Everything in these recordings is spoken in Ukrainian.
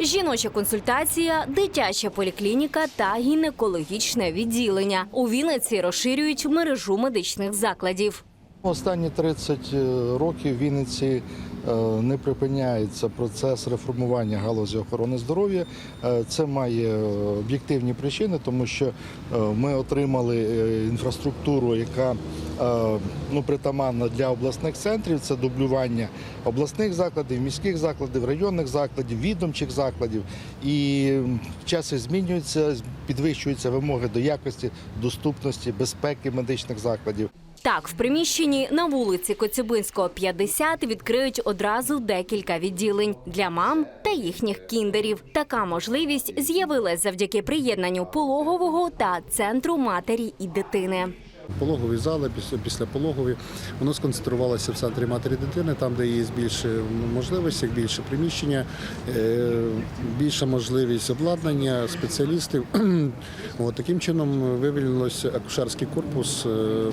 Жіноча консультація, дитяча поліклініка та гінекологічне відділення. У Вінниці розширюють мережу медичних закладів. Останні 30 років в Вінниці е, не припиняється процес реформування галузі охорони здоров'я. Е, Це має е, об'єктивні причини, тому що е, ми отримали е, інфраструктуру, яка е, ну, притаманна для обласних центрів. Це дублювання обласних закладів, міських закладів, районних закладів, відомчих закладів. І часи змінюються, підвищуються вимоги до якості, доступності, безпеки медичних закладів. Так, в приміщенні на вулиці Коцюбинського, 50 відкриють одразу декілька відділень для мам та їхніх кіндерів. Така можливість з'явилась завдяки приєднанню пологового та центру матері і дитини. Пологові зали після, пологові воно сконцентрувалося в центрі матері дитини, там, де є більше можливостей, більше приміщення, е, більша можливість обладнання, спеціалістів. От, таким чином вивільнилося акушерський корпус е,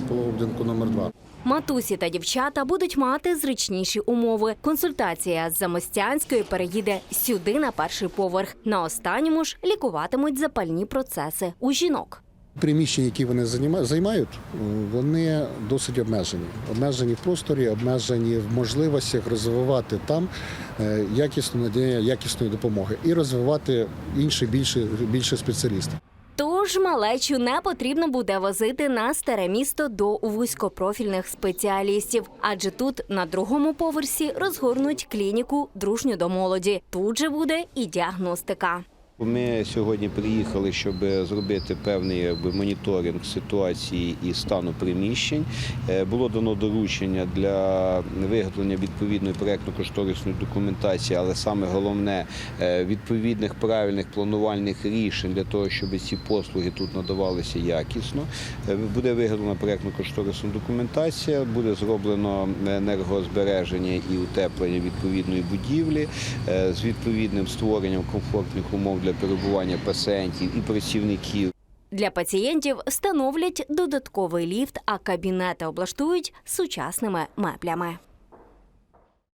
пологового будинку номер 2 Матусі та дівчата будуть мати зручніші умови. Консультація з Замостянської переїде сюди на перший поверх. На останньому ж лікуватимуть запальні процеси у жінок. Приміщення, які вони займають, вони досить обмежені. Обмежені в просторі, обмежені в можливостях розвивати там е, якісну надання якісної допомоги і розвивати інші більше, більше спеціалістів. Тож малечу не потрібно буде возити на старе місто до вузькопрофільних спеціалістів, адже тут на другому поверсі розгорнуть клініку дружню до молоді. Тут же буде і діагностика. Ми сьогодні приїхали, щоб зробити певний моніторинг ситуації і стану приміщень. Е, Було дано доручення для виготовлення відповідної проєктно-кошторисної документації, але саме головне е, відповідних правильних планувальних рішень для того, щоб ці послуги тут надавалися якісно. Е, Буде виготовлена проєктно-кошторисна документація, буде зроблено енергозбереження і утеплення відповідної будівлі з відповідним створенням комфортних умов для перебування пацієнтів і працівників. Для пацієнтів встановлять додатковий ліфт, а кабінети облаштують сучасними меблями.